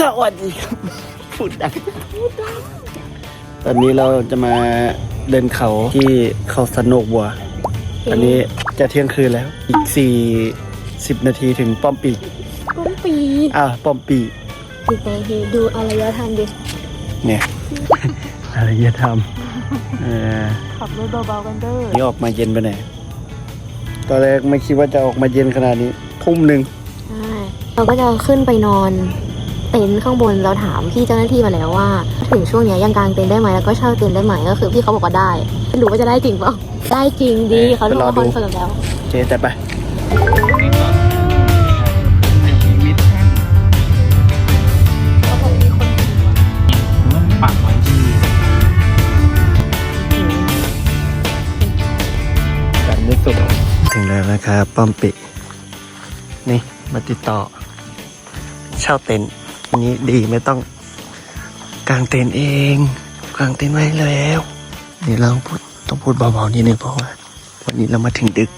สวัสดีครับพูดดังตอนนี้เราจะมาเดินเขาที่เขาสนุกบัวตอนนี้จะเที่ยงคืนแล้ว อีกสี่สิบนาทีถึงป้อมปีกก้มปีอ่าป้อมปีกดูไปเฮดูอารยธรรมดิเนี่ยอะไรจะทำเออขับรถเบาๆกันเด้อนี่ออกมาเย็นไปไหนอยตอนแรกไม่คิดว่าจะออกมาเย็นขนาดนี้ทุ่มหนึ่งใช่เราก็จะขึ้นไปนอน เต็นท์ข้างบนเราถามพี่เจ้าหน้าที่มาแล้วว่า ถึงช่วงเนี้ยยังกางเต็นท์ได้ไหมแล้วก็เช่าเต็นท์ได้ไหมก็คือพี่เขาบอกว่าได้ไม่รู้ว่าจะได้จริงเปล่าได้จริงดีเขาโทรมาคอนเฟิร์มแล้วโอเคจัดไปปักไว้ที่กันไม่สุดถึงแล้วนะครับป้อมปิ นี่มาติดต่อเช่าเต็นท์ อันนี้ดีไม่ต้องกางเต็นท์เอง กางเต็นท์ไว้แล้วนี่เราพูดต้องพูดเบาๆนิดนึงเพราะว่าวันนี้เรามาถึงดึก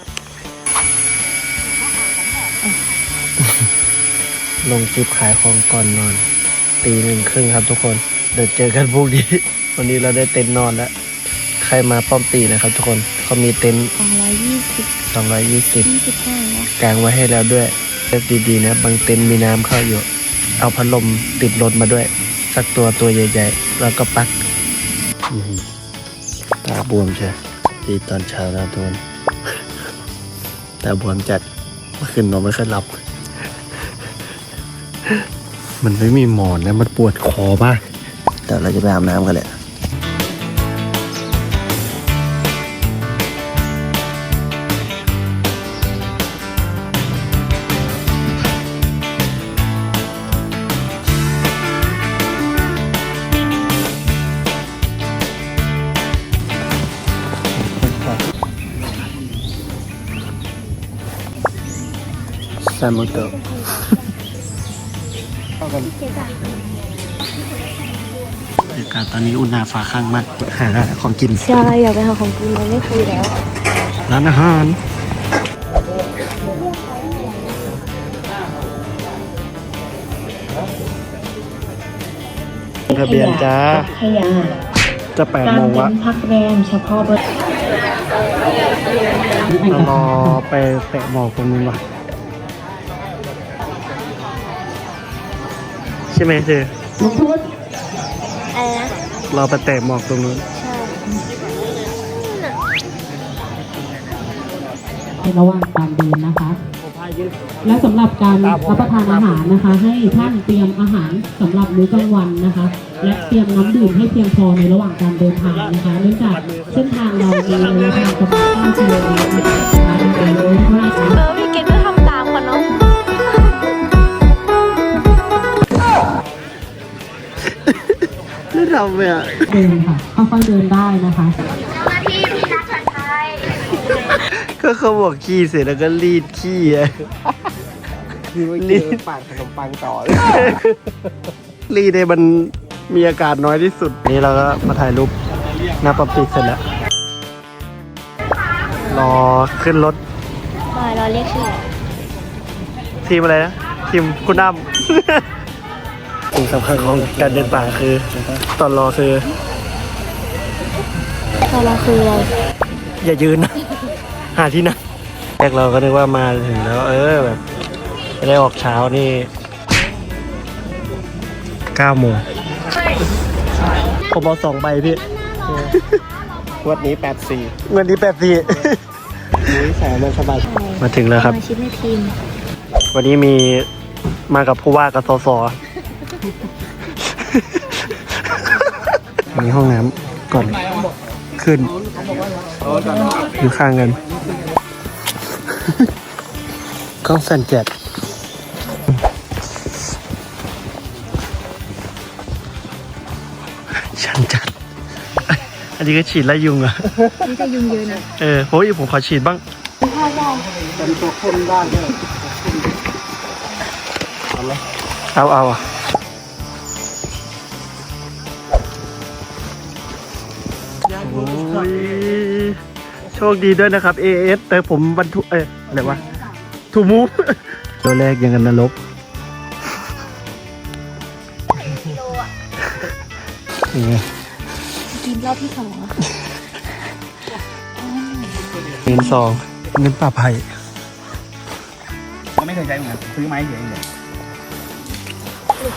ลงคลิปขายของก่อนนอน ตีหนึ่งครึ่งครับทุกคน เดี๋ยวเจอกันพรุ่งนี้ วันนี้เราได้เต็นท์นอนแล้ว ใครมาป้อมปีนะครับทุกคนเขามีเต็นท์สองร้อยยี่สิบสองร้อยยี่สิบยี่สิบห้านะกางไว้ให้แล้วด้วยเลือกดีๆนะ บางเต็นท์มีน้ำเข้าอยู่ เอาพัดลมติดรถมาด้วย สักตัวตัวใหญ่ๆ แล้วก็ปลักอื้อหือตาบวมใช่ดีตอนเช้านะทุกคนตาบวมจัดเมื่อคืนนอนไม่ค่อยหลับ มันไม่มีหมอนนะมันปวดคอมากแต่เราจะไปอาบน้ำกันแหละ ซามุโตะบรรยากาศตอนนี้อุณาฟ้าข้างมากหาของกินใช่อยากไปหาของกินมันไม่คุยแล้ว ร้านอาหารทะเบียนจ้าขยะจะแปดการโมงเป็ละนพักแรมเฉพาะบริเรารอไปแตะหมอกตรงนู้นวะ ใช่ไหมเธอลูกพุธอะไรนะรอไปแตะหมอกตรงนู้นใช่ในระหว่างการเดินนะคะ และสำหรับการรับประทานอาหารนะคะ ให้ท่านเตรียมอาหารสำหรับมื้อกลางวันนะคะ และเตรียมน้ำดื่มให้เพียงพอในระหว่างการเดินทางนะคะเนื่องจากเส้นทางเรามีระยะทางประมาณ9กิโลเมตรนะคะ ทำเลยอะเดินค่ะค่อยๆเดินได้นะคะก็เขาบอกขี้เสร็จแล้วก็รีดขี้อะรีดปาดขนมปังต่อเลยรีดให้มันมีอากาศน้อยที่สุด นี่เราก็มาถ่ายรูปหน้าปั๊มปิกเสร็จแล้ว รอขึ้นรถบอยเราเรียกชื่อทีมอะไรนะ ทีมคุณน้ำ สิ่งสำคัญของการเดินป่าคือ ตอนรอคือเราเราคืออะไรอย่ายืนนะ หาที่นั่งแรกเราก็นึกว่ามาถึงแล้ว เออแบบจะได้ออกเช้านี่เก้าโมงผมเอาสองใบพี่วันนี้แปดสี่เงินนี้แปดสี่นี้แสนมันสบายมาถึงแล้วครับมาชิดในทีมวันนี้มีมากับผู้ว่ากับสส อันนี้ห้องน้ำก่อนขึ้นอยู่ข้างกันกล้องสั่นจัดชันจัด อันนี้ก็ฉีดไล่ยุงเหรอะนี่จะยุงเยอะนะเออโอ้ยผมขอฉีดบ้างเป็นตัวคนได้ด้วยเอาเอาอะ โอ้ยโชคดีด้วยนะครับ AS แต่ผมบรรทุกเอ้ยอะไรวะถูมูฟ ตัวแรกยังกันนรกเป็นไงกินรอบที่สองเงินซองเงินป่าไผ่ก็ไม่เคยใช้เหมือนกันซื้อไม้เฉยๆเลย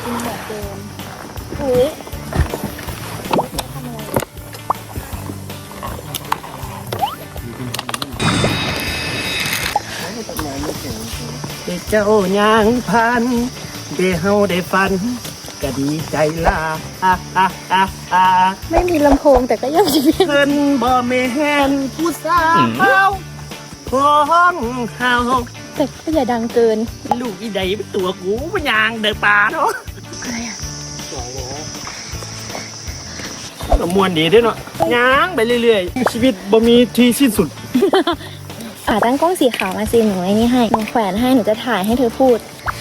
กินแบบเดิมอุ้ย เจ้าย่างพันเดเฮาได้ฟันก็ดีใจลาอะอะอะอะไม่มีลำโพงแต่ก็ยังจะเป็นเพิ่นบ่แม่นผู้สาวของเฮาแต่ก็อย่าดังเกิน ลูกอีใดเป็นตัวกูมันยางเดินป่าเนาะอะไรอะก็มวนดีเด้อเนาะยางไปเรื่อยๆ ชีวิตบ่มีที่สิ้นสุด อ่าตั้งกล้องสีขาวมาสิหนูไอ้นี่ให้หนูแขวนให้หนูจะถ่ายให้เธอพูด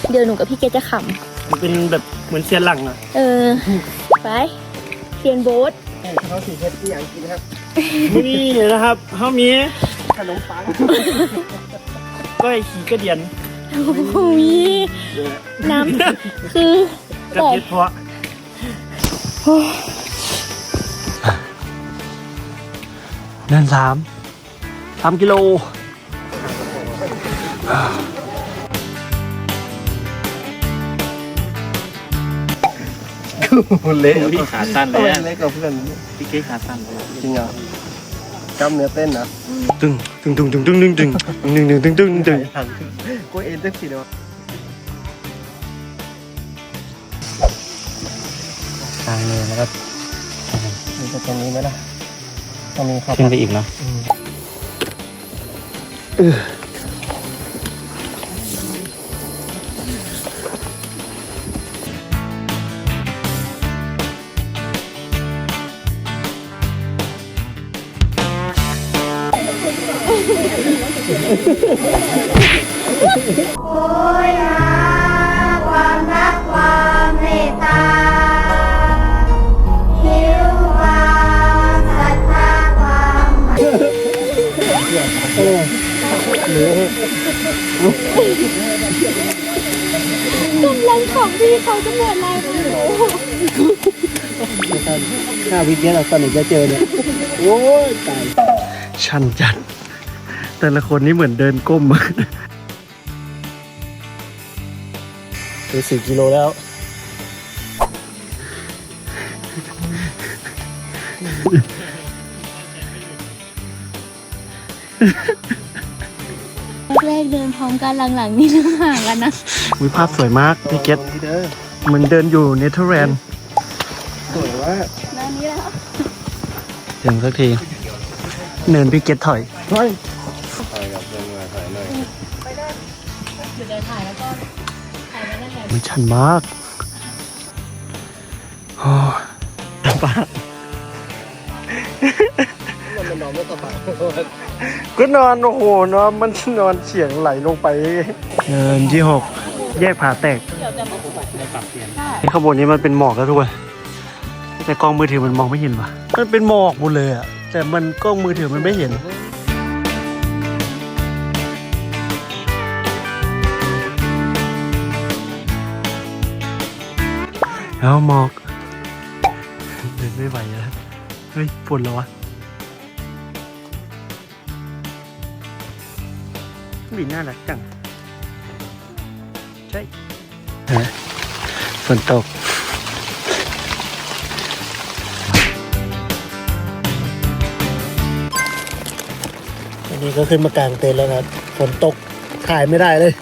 เดี๋ยวหนูกับพี่เกดจะขมันเป็นแบบเหมือนเสียนหลังอะำเออ ไปเรียนโบ๊ทเขาสีเพชรที่อย่างกินครับนี่นะครับเฮามีขนมปังก้อยขี่กระเดียนโอ้ยน้ำคือ กับเห็ดเพาะเดินสามสามกิโล เละพี่ขาสั้นเลทำยไมอะ เล็กกว่าเพื่อนพี่เก๊ขาสั้นเลยจริงเหรอจำเนื้อเต้นนะตึงตึงตึงตึงตึงตึงตึงตึงตึงตึงตึงตึงทันกูเอ็นเต้นสีเดียวทางเลยแล้วก็มีแต่ตรงนี้ไหมล่ะต้องมีเข้าขึ้นไปอีกเนาะ โอ้ยหาความรักความเมตตาหิวความศรัทธาความหมายกำลังของพี่เขาจะหมดแล้วห้าวิกเนี้ยเราตอนไหนจะเจอเนี่ย โอ้ยตาย ชันจัด แต่ละคนนี่เหมือนเดินก้มถึงสี่กิโลแล้ว แรกๆเดินพร้อมกันหลังๆ นี่เริ่มห่างกันนะ วิภาพสวยมากพี่เกตที่เด้อเหมือนเดินอยู่เนเธอร์แลนด์สวยว่าด้านนี้แล้ว ถึงสักที เนินพี่เกตถอยเฮ้ย มันชันมากโอ้ยแต่ป้ามันนอนไม่สบายก็นอนโอ้โหนอนมันนอนเฉียงไหลลงไปเนินที่หกแยกผาแตกไอ้ข้างบนนี้มันเป็นหมอกแล้วทุกคนแต่กล้องมือถือมันมองไม่เห็นว่ะมันเป็นหมอกหมดเลยอะแต่มันกล้องมือถือมันไม่เห็น แล้วหมอก เดินไม่ไหวแล้วเฮ้ยปวดแล้ววะบินน่ารักจัง ใช่ฝนตกอันนี้ก็ขึ้นมากลางเต็นท์แล้วครับ ฝนตกถ่ายไม่ได้เลย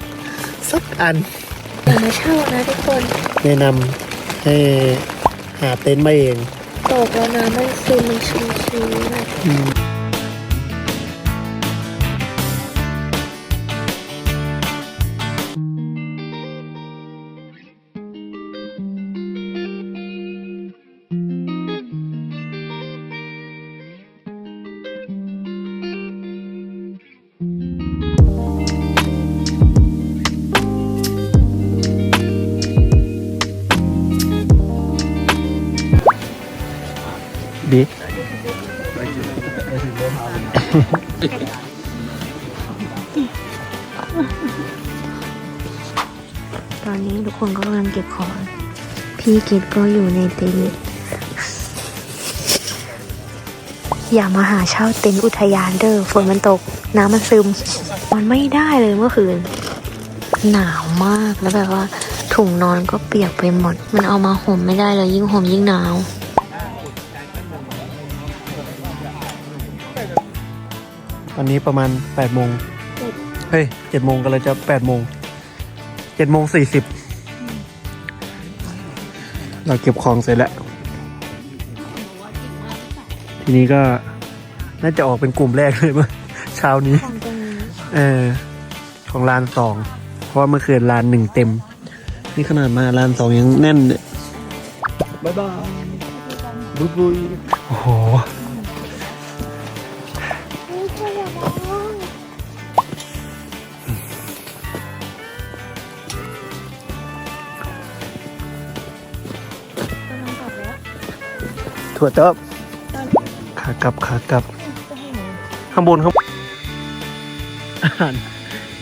สักอันอย่ามาเช่านะทุกคน แนะนำ ให้หาเต็นท์มาเอง ตกแล้วนะมันคือมันชิวๆนะ ดีตอนนี้ทุกคนก็กำลังเก็บของ พี่เกดก็อยู่ในเต็นท์อย่ามาหาเช่าเต็นท์อุทยานเด้อฝนมันตก น้ำมันซึม มันไม่ได้เลยเมื่อคืน หนาวมากแล้วแบบว่าถุงนอนก็เปียกไปหมด มันเอามาห่มไม่ได้เลยยิ่งห่มยิ่งหนาว ตอนนี้ประมาณแปดโมงเฮ้ยเจ็ดโมงก็เลยจะแปดโมงเจ็ดโมงสี่สิบเราเก็บของเสร็จแล้ว ทีนี้ก็น่าจะออกเป็นกลุ่มแรกเลยเมื่อเช้านี้ เออ ของลานสอง เพราะว่าเมื่อคืนลานหนึ่งเต็ม นี่ขนาดมาลานสองยังแน่นเลยบายบายบุยบุยโอ้โห ถั่วเติบขากลับขากลับ ข้างบนข้างอาหาร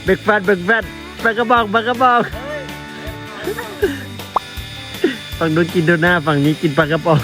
เบรกแฟตเบรกแฟตปลากระบอกปลากระบอกฝั่งนู้นกินโดน่าฝั่งนี้กินปลากระป๋อง